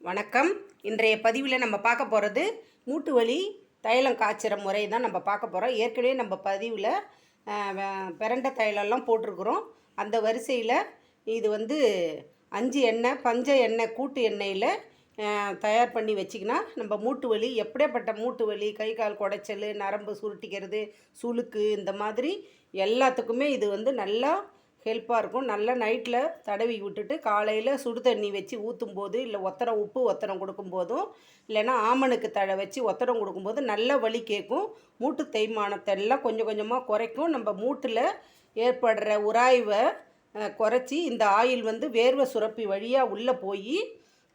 வணக்கம். இன்றைய பதிவில் நம்ம பார்க்க போகிறது மூட்டு வலி தைலம் காய்ச்சிற முறை தான் நம்ம பார்க்க போகிறோம் ஏற்கனவே நம்ம பதிவில் பிறண்ட தைலம்லாம் போட்டிருக்கிறோம். அந்த வரிசையில் இது வந்து அஞ்சு எண்ணெய் பஞ்ச எண்ணெய் கூட்டு எண்ணெயில் தயார் பண்ணி வச்சிக்கினா நம்ம மூட்டு வலி எப்படியாப்பட்ட மூட்டு வலி கை கால் குடைச்சல் நரம்பு சுருட்டிக்கிறது சுளுக்கு இந்த மாதிரி எல்லாத்துக்குமே இது வந்து நல்லா ஹெல்ப்பாக இருக்கும். நல்லா நைட்டில் தடவி விட்டுட்டு காலையில் சுடு தண்ணி வச்சு ஊற்றும் போது இல்லை ஒத்தரம் உப்பு ஒத்தரம் கொடுக்கும்போதும் இல்லைன்னா ஆமனுக்கு தழை வச்சு ஒத்தரம் கொடுக்கும்போது நல்ல வலி கேட்கும். மூட்டு தேய்மானத்தை எல்லாம் கொஞ்சம் கொஞ்சமாக குறைக்கும். நம்ம மூட்டில் ஏற்படுற உராய்வை குறைச்சி இந்த ஆயில் வந்து வேர்வை சுரப்பி வழியாக உள்ளே போய்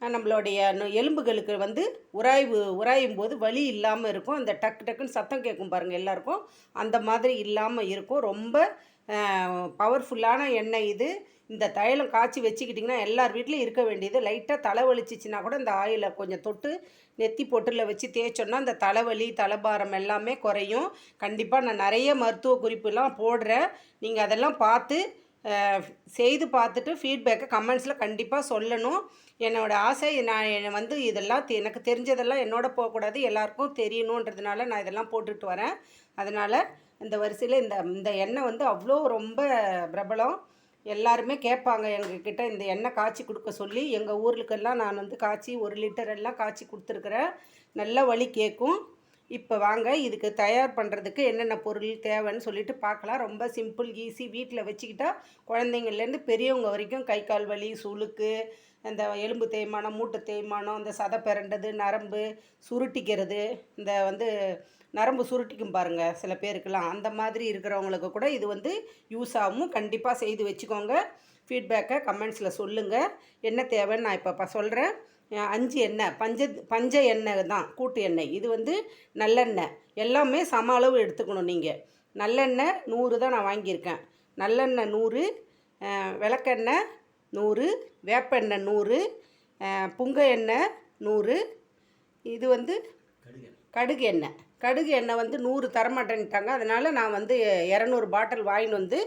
நம்மளுடைய எலும்புகளுக்கு வந்து உராய்வு உராயும் போது வலி இல்லாமல் இருக்கும். அந்த டக்கு டக்குன்னு சத்தம் கேட்கும் பாருங்கள் எல்லாருக்கும். அந்த மாதிரி இல்லாமல் இருக்கும். ரொம்ப பவர்ஃபுல்லான எண்ணெய் இது. இந்த தைலம் காய்ச்சி வச்சுக்கிட்டிங்கன்னா எல்லார் வீட்லேயும் இருக்க வேண்டியது. லைட்டாக தலைவலிச்சிச்சின்னா கூட இந்த ஆயிலை கொஞ்சம் தொட்டு நெத்தி பொட்டில் வச்சு தேய்ச்சோன்னா அந்த தலைவலி தலைபாரம் எல்லாமே குறையும். கண்டிப்பாக நான் நிறைய மருத்துவ குறிப்புலாம் போடுறேன். நீங்கள் அதெல்லாம் பார்த்து செய்து பார்த்துட்டு ஃபீட்பேக்கை கமெண்ட்ஸில் கண்டிப்பாக சொல்லணும். என்னோடய ஆசை நான் என்னை வந்து இதெல்லாம் தெ- எனக்கு தெரிஞ்சதெல்லாம் என்னோட போகக்கூடாது எல்லாருக்கும் தெரியணுன்றதுனால நான் இதெல்லாம் போட்டுட்டு வரேன். அதனால் இந்த வரிசையில் இந்த இந்த எண்ணெய் வந்து அவ்வளோ ரொம்ப பிரபலம். எல்லாருமே கேட்பாங்க எங்ககிட்ட இந்த எண்ணெய் காய்ச்சி கொடுக்க சொல்லி. எங்கள் ஊருக்கெல்லாம் நான் வந்து காய்ச்சி ஒரு லிட்டர் எல்லாம் காய்ச்சி கொடுத்துருக்குறேன். நல்ல வலி கேட்கும். இப்போ வாங்க இதுக்கு தயார் பண்ணுறதுக்கு என்னென்ன பொருள் தேவைன்னு சொல்லிட்டு பார்க்கலாம் ரொம்ப சிம்பிள் ஈஸி வீட்டில் வச்சுக்கிட்டா குழந்தைங்கள்லேருந்து பெரியவங்க வரைக்கும் கை கால் வலி சுளுக்கு அந்த எலும்பு தேய்மானம் மூட்டு தேய்மானம் இந்த சதை பிறண்டது நரம்பு சுருட்டிக்கிறது இந்த வந்து நரம்பு சுருட்டிக்கும் பாருங்கள் சில பேருக்கெல்லாம். அந்த மாதிரி இருக்கிறவங்களுக்கு கூட இது வந்து யூஸ் ஆகும் கண்டிப்பாக செய்து வச்சுக்கோங்க. ஃபீட்பேக்கை கமெண்ட்ஸில் சொல்லுங்கள் என்ன தேவைன்னு நான் இப்போ சொல்கிறேன் அஞ்சு எண்ணெய். பஞ்ச பஞ்ச எண்ணெய் தான் கூட்டு எண்ணெய். இது வந்து நல்லெண்ணெய். எல்லாமே சம அளவு எடுத்துக்கணும் நீங்கள் நல்லெண்ணெய் நூறு தான் நான் வாங்கியிருக்கேன். நல்லெண்ணெய் நூறு விளக்கெண்ணெய் நூறு வேப்பெண்ணெய் நூறு புங்க எண்ணெய் நூறு. இது வந்து கடுகு எண்ணெய். கடுகு எண்ணெய் வந்து நூறு தரமாட்டேன்ட்டாங்க அதனால் நான் வந்து இரநூறு பாட்டில் வாங்கிட்டு வந்து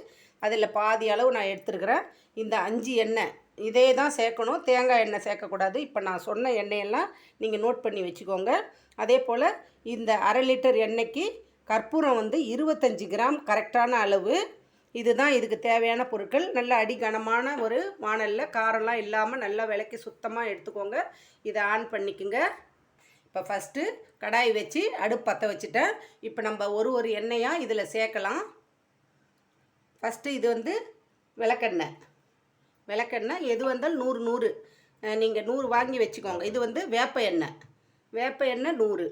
அதில் பாதி அளவு நான் எடுத்துருக்கிறேன். இந்த அஞ்சு எண்ணெய் இதே தான் சேர்க்கணும். தேங்காய் எண்ணெய் சேர்க்கக்கூடாது. இப்போ நான் சொன்ன எண்ணெயெல்லாம் நீங்கள் நோட் பண்ணி வச்சுக்கோங்க. அதே போல் இந்த அரை லிட்டர் எண்ணெய்க்கு கற்பூரம் வந்து இருபத்தஞ்சி கிராம் கரெக்டான அளவு. இதுதான் இதுக்கு தேவையான பொருட்கள். நல்ல அடிகனமான ஒரு வானலில் காரம்லாம் இல்லாமல் நல்லா விளக்கி சுத்தமாக எடுத்துக்கோங்க. இதை ஆன் பண்ணிக்கோங்க. இப்போ ஃபஸ்ட்டு கடாய் வச்சு அடுப்பு பற்ற வச்சுட்டேன். இப்போ நம்ம ஒரு ஒரு எண்ணெயாக இதில் சேர்க்கலாம். ஃபஸ்ட்டு இது வந்து விளக்கெண்ணெய். விளக்கெண்ணெய் எது வந்தாலும் நூறு நூறு. நீங்கள் நூறு வாங்கி வச்சுக்கோங்க. இது வந்து வேப்ப எண்ணெய். வேப்ப எண்ணெய் நூறு.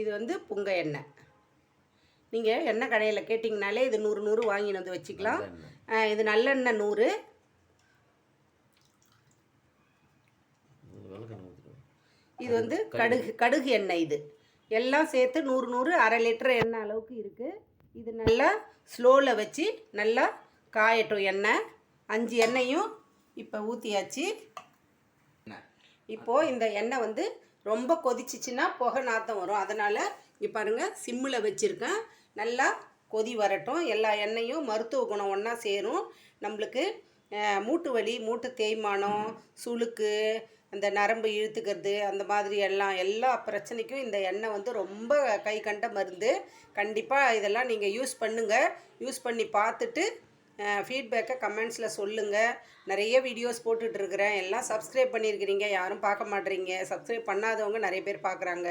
இது வந்து புங்க எண்ணெய். நீங்கள் எண்ணெய் கடையில் கேட்டிங்கனாலே இது நூறு நூறு வாங்கின்னு வந்து வச்சுக்கலாம். இது நல்லெண்ணெய் நூறு. இது வந்து கடுகு. கடுகு எண்ணெய் இது. எல்லாம் சேர்த்து நூறு நூறு அரை லிட்டர் எண்ணெய் அளவுக்கு இருக்குது இது நல்லா ஸ்லோவில் வச்சு நல்லா காயட்டும் எண்ணெய். அஞ்சு எண்ணெயும் இப்போ ஊற்றியாச்சு இப்போது இந்த எண்ணெய் வந்து ரொம்ப கொதிச்சிச்சின்னா புகை நாத்தம் வரும். அதனால் இப்போ பாருங்க சிம்மில் வச்சுருக்கேன். நல்லா கொதி வரட்டும். எல்லா எண்ணெயும் மருத்துவ குணம் ஒன்றா சேரும். நம்மளுக்கு மூட்டு வலி மூட்டு தேய்மானம் சுளுக்கு அந்த நரம்பு இழுத்துக்கிறது அந்த மாதிரி எல்லாம் எல்லா பிரச்சனைக்கும் இந்த எண்ணெய் வந்து ரொம்ப கை கண்ட மருந்து. கண்டிப்பாக இதெல்லாம் நீங்கள் யூஸ் பண்ணுங்கள் யூஸ் பண்ணி பார்த்துட்டு ஃபீட்பேக்கை கமெண்ட்ஸில் சொல்லுங்கள் நிறைய வீடியோஸ் போட்டுட்ருக்கிறேன். எல்லாம் சப்ஸ்கிரைப் பண்ணியிருக்கிறீங்க. யாரும் பார்க்க மாட்டேறீங்க சப்ஸ்கிரைப் பண்ணாதவங்க நிறைய பேர் பார்க்குறாங்க.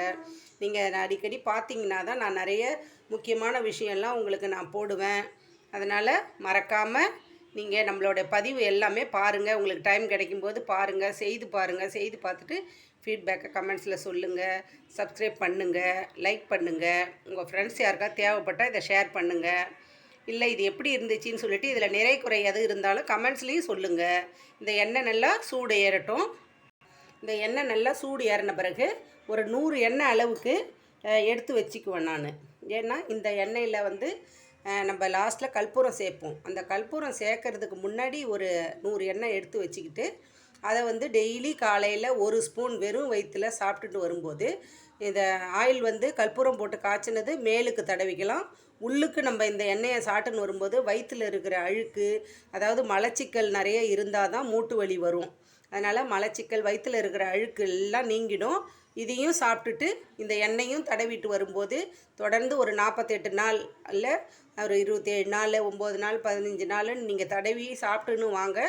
நீங்கள் அடிக்கடி பார்த்தீங்கன்னா தான் நான் நிறைய முக்கியமான விஷயம்லாம் உங்களுக்கு நான் போடுவேன். அதனால் மறக்காமல் நீங்கள் நம்மளோட பதிவு எல்லாமே பாருங்கள் உங்களுக்கு டைம் கிடைக்கும்போது பாருங்கள் செய்து பாருங்கள் செய்து பார்த்துட்டு ஃபீட்பேக்கை கமெண்ட்ஸில் சொல்லுங்கள் சப்ஸ்கிரைப் பண்ணுங்கள் லைக் பண்ணுங்கள் உங்கள் ஃப்ரெண்ட்ஸ் யாருக்கா தேவைப்பட்டால் இதை ஷேர் பண்ணுங்கள் இல்லை இது எப்படி இருந்துச்சுன்னு சொல்லிட்டு இதில் நிறை குறை எது இருந்தாலும் கமெண்ட்ஸ்லேயும் சொல்லுங்கள் இந்த எண்ணெய் நல்லா சூடு ஏறட்டும். இந்த எண்ணெய் நல்லா சூடு ஏறின பிறகு ஒரு நூறு எண்ணெய் அளவுக்கு எடுத்து வச்சுக்குவேன் நான். ஏன்னா இந்த எண்ணெயில் வந்து நம்ம லாஸ்ட்டில் கற்பூரம் சேர்ப்போம். அந்த கற்பூரம் சேர்க்கறதுக்கு முன்னாடி ஒரு நூறு எண்ணெய் எடுத்து வச்சுக்கிட்டு அதை வந்து டெய்லி காலையில் ஒரு ஸ்பூன் வெறும் வயிற்றில் சாப்பிட்டுட்டு வரும்போது இந்த ஆயில் வந்து கற்பூரம் போட்டு காய்ச்சினது மேலுக்கு தடவிக்கலாம். உள்ளுக்கு நம்ம இந்த எண்ணெயை சாட்டுன்னு வரும்போது வயிற்றில் இருக்கிற அழுக்கு அதாவது மலச்சிக்கல் நிறைய இருந்தால் தான் மூட்டு வலி வரும். அதனால் மலச்சிக்கல் வயிற்றில் இருக்கிற அழுக்கு எல்லாம் நீங்கிடும். இதையும் சாப்பிட்டுட்டு இந்த எண்ணெயும் தடவிட்டு வரும்போது தொடர்ந்து ஒரு நாற்பத்தெட்டு நாள் அல்ல ஒரு இருபத்தேழு நாள் ஒம்பது நாள் பதினஞ்சு நாள்னு நீங்கள் தடவி சாப்பிட்டுன்னு வாங்க.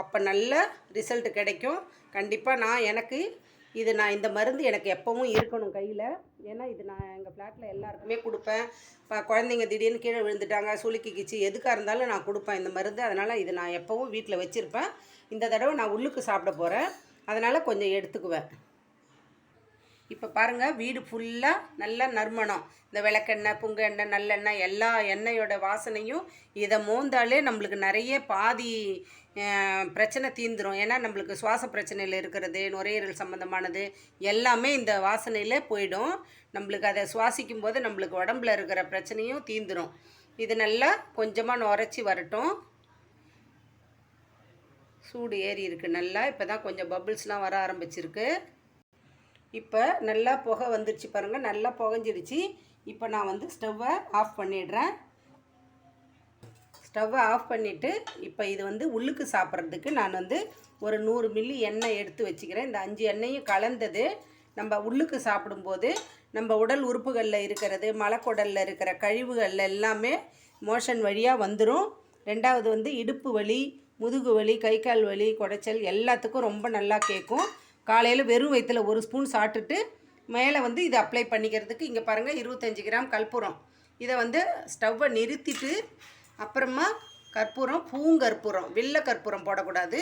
அப்போ நல்ல ரிசல்ட் கிடைக்கும். கண்டிப்பாக நான் எனக்கு இது நான் இந்த மருந்து எனக்கு எப்போவும் இருக்கணும் கையில். ஏன்னா இது நான் எங்கள் ஃப்ளாட்டில் எல்லாருக்குமே கொடுப்பேன். இப்போ குழந்தைங்க திடீர்னு கீழே விழுந்துட்டாங்க சுளுக்கிக்கிச்சு எதுக்காக இருந்தாலும் நான் கொடுப்பேன் இந்த மருந்து. அதனால் இது நான் எப்போவும் வீட்டில் வச்சுருப்பேன். இந்த தடவை நான் உள்ளுக்கு சாப்பிட போகிறேன் அதனால் கொஞ்சம் எடுத்துக்குவேன். இப்போ பாருங்கள் வீடு ஃபுல்லாக நல்ல நறுமணம். இந்த விளக்கெண்ணெய் புங்க எண்ணெய் நல்லெண்ணெய் எல்லா எண்ணெயோட வாசனையும் இதை மோந்தாலே நம்மளுக்கு நிறைய பாதி பிரச்சனை தீந்துடும் ஏன்னா நம்மளுக்கு சுவாச பிரச்சனையில் இருக்கிறது நுரையீரல் சம்மந்தமானது எல்லாமே இந்த வாசனையில் போயிடும். நம்மளுக்கு அதை சுவாசிக்கும் போது நம்மளுக்கு உடம்புல இருக்கிற பிரச்சனையும் தீந்துடும் இது நல்லா கொஞ்சமாக நுரைச்சி வரட்டும். சூடு ஏறி இருக்குது நல்லா இப்போ தான் கொஞ்சம் பபுள்ஸ்லாம் வர ஆரம்பிச்சிருக்கு. இப்போ நல்லா புகை வந்துடுச்சு பாருங்கள் நல்லா புகஞ்சிடுச்சு. இப்போ நான் வந்து ஸ்டவ்வை ஆஃப் பண்ணிடுறேன். ஸ்டவ்வை ஆஃப் பண்ணிவிட்டு இப்போ இது வந்து உள்ளுக்கு சாப்பிட்றதுக்கு நான் வந்து ஒரு நூறு மில்லி எண்ணெய் எடுத்து வச்சுக்கிறேன். இந்த அஞ்சு எண்ணெயும் கலந்தது நம்ம உள்ளுக்கு சாப்பிடும்போது நம்ம உடல் உறுப்புகளில் இருக்கிறது மலக்குடலில் இருக்கிற கழிவுகள் எல்லாமே மோஷன் வழியாக வந்துடும் ரெண்டாவது வந்து இடுப்பு வலி முதுகு வலி கை கால் வலி குடைச்சல் எல்லாத்துக்கும் ரொம்ப நல்லா கேட்கும். காலையில் வெறும் வயிற்றில் ஒரு ஸ்பூன் சாப்பிட்டுட்டு மேலே வந்து இதை அப்ளை பண்ணிக்கிறதுக்கு இங்கே பாருங்கள் இருபத்தஞ்சி கிராம் கற்பூரம். இதை வந்து ஸ்டவ்வை நிறுத்திட்டு அப்புறமா கற்பூரம் பூங்கற்பூரம் வெள்ளை கற்பூரம் போடக்கூடாது.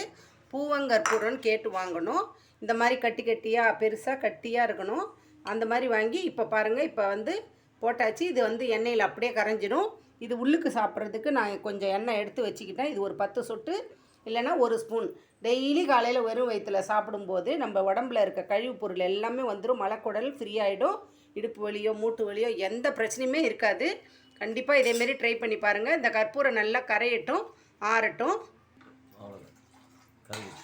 பூவங்கற்பூரம்னு கேட்டு வாங்கணும். இந்த மாதிரி கட்டி கட்டியாக பெருசாக கட்டியாக இருக்கணும். அந்த மாதிரி வாங்கி இப்போ பாருங்கள் இப்போ வந்து போட்டாச்சு. இது வந்து எண்ணெயில் அப்படியே கரைஞ்சிடும். இது உள்ளுக்கு சாப்பிட்றதுக்கு நான் கொஞ்சம் எண்ணெய் எடுத்து வச்சுக்கிட்டேன். இது ஒரு பத்து சொட்டு இல்லைன்னா ஒரு ஸ்பூன். டெய்லி காலையில் வெறும் வயிற்றில் சாப்பிடும்போது நம்ம உடம்புல இருக்க கழிவு பொருள் எல்லாமே வந்துடும் மலக்குடல் ஃப்ரீ ஆகிடும் இடுப்பு வலியோ மூட்டு வலியோ எந்த பிரச்சனையுமே இருக்காது. கண்டிப்பாக இதேமாரி ட்ரை பண்ணி பாருங்கள் இந்த கற்பூரம் நல்லா கரையட்டும் ஆறட்டும். அவ்வளோதான்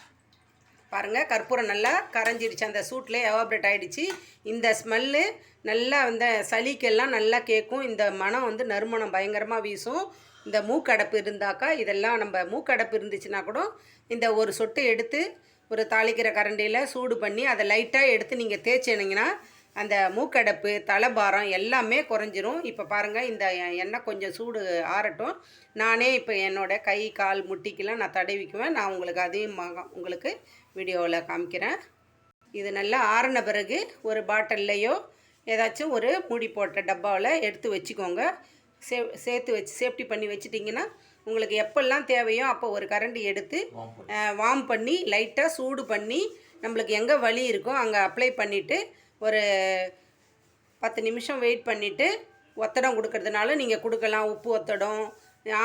பாருங்கள் கற்பூரம் நல்லா கரைஞ்சிடுச்சு. அந்த சூட்டில் எவாப்ரேட் ஆகிடுச்சு இந்த ஸ்மெல்லு நல்லா அந்த சளிக்கெல்லாம் நல்லா கேட்கும் இந்த மனம் வந்து நறுமணம் பயங்கரமாக வீசும். இந்த மூக்கடைப்பு இருந்தாக்கா இதெல்லாம் நம்ம மூக்கடைப்பு இருந்துச்சுன்னா கூட இந்த ஒரு சொட்டு எடுத்து ஒரு தாளிக்கிற கரண்டியில் சூடு பண்ணி அதை லைட்டாக எடுத்து நீங்கள் தேய்ச்சினீங்கன்னா அந்த மூக்கடைப்பு தலைபாரம் எல்லாமே குறைஞ்சிரும். இப்போ பாருங்கள் இந்த எண்ணெய் கொஞ்சம் சூடு ஆறட்டும். நானே இப்போ என்னோட கை கால் முட்டிக்கெல்லாம் நான் தடவிக்குவேன் நான் உங்களுக்கு அதையும் உங்களுக்கு வீடியோவில் காமிக்கிறேன். இது நல்லா ஆறின பிறகு ஒரு பாட்டில்லையோ ஏதாச்சும் ஒரு மூடி போட்ட டப்பாவில் எடுத்து வச்சுக்கோங்க. சே சேர்த்து வச்சு சேஃப்டி பண்ணி வச்சிட்டிங்கன்னா உங்களுக்கு எப்பெல்லாம் தேவையோ அப்போ ஒரு கரண்டி எடுத்து வார்ம் பண்ணி. லைட்டாக சூடு பண்ணி நம்மளுக்கு எங்கே வலி இருக்கோ அங்கே அப்ளை பண்ணிவிட்டு ஒரு பத்து நிமிஷம் வெயிட் பண்ணிவிட்டு ஒத்தடம் கொடுக்கறதுனால நீங்கள் கொடுக்கலாம். உப்பு ஒத்தடம்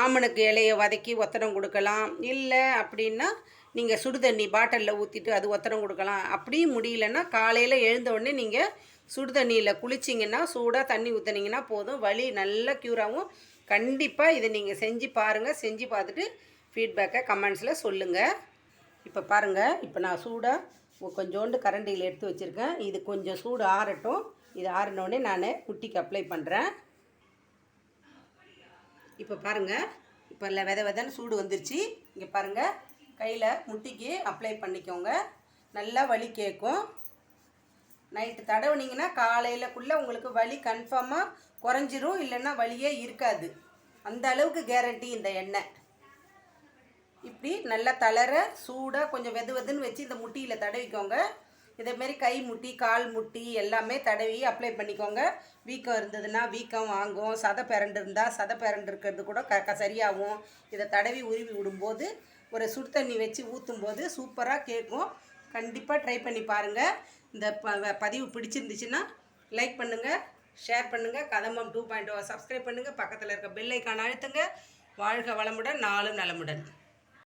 ஆமணக்கு இலையை வதக்கி ஒத்தடம் கொடுக்கலாம். இல்லை அப்படின்னா நீங்கள் சுடு தண்ணி பாட்டிலில் ஊற்றிட்டு அது ஒத்தடம் கொடுக்கலாம். அப்படியும் முடியலன்னா காலையில் எழுந்த உடனே நீங்கள் சுடு தண்ணியில் குளிச்சிங்கன்னா சூடாக தண்ணி ஊற்றுனீங்கன்னா போதும். வலி நல்லா க்யூராகும் கண்டிப்பாக இதை நீங்கள் செஞ்சு பாருங்கள் செஞ்சு பார்த்துட்டு ஃபீட்பேக்கை கமெண்ட்ஸில் சொல்லுங்கள் இப்போ பாருங்கள் இப்போ நான் சூடாக கொஞ்சோண்டு கரண்டியில் எடுத்து வச்சுருக்கேன். இது கொஞ்சம் சூடு ஆறட்டும். இது ஆறினோடனே நான் குட்டிக்கு அப்ளை பண்ணுறேன் இப்போ பாருங்கள் இப்போ இல்லை வித விதன்னு சூடு வந்துருச்சு. இங்கே பாருங்கள் கையில் முட்டிக்கு அப்ளை பண்ணிக்கோங்க. நல்லா வலி கேட்கும் நைட்டு தடவுனீங்கன்னா காலையிலக்குள்ளே உங்களுக்கு வலி கன்ஃபார்மாக குறைஞ்சிரும். இல்லைன்னா வலியே இருக்காது. அந்த அளவுக்கு கேரண்டி இந்த எண்ணெய். இப்படி நல்லா தளர சூடாக கொஞ்சம் வெது வெதுன்னு வச்சு இந்த முட்டியில் தடவிக்கோங்க. இதேமாரி கை முட்டி கால் முட்டி எல்லாமே தடவி அப்ளை பண்ணிக்கோங்க. வீக்கம் இருந்ததுன்னா வீக்கம் வாங்கும். சதை பிறண்டு இருந்தால் சதை பிறண்டு இருக்கிறது கூட க சரியாகும். இதை தடவி உருவி விடும்போது ஒரு சுடு தண்ணி வச்சு ஊற்றும்போது சூப்பராக கேட்கும். கண்டிப்பாக ட்ரை பண்ணி பாருங்கள் இந்த ப வ- பதிவு பிடிச்சிருந்துச்சுன்னா லைக் பண்ணுங்கள் ஷேர் பண்ணுங்கள் Kadambam two point O oh, subscribe பண்ணுங்கள் பக்கத்தில் இருக்க பெல் ஐக்கான் அழுத்துங்க. வாழ்க வளமுடன் நாளும் நலமுடன்.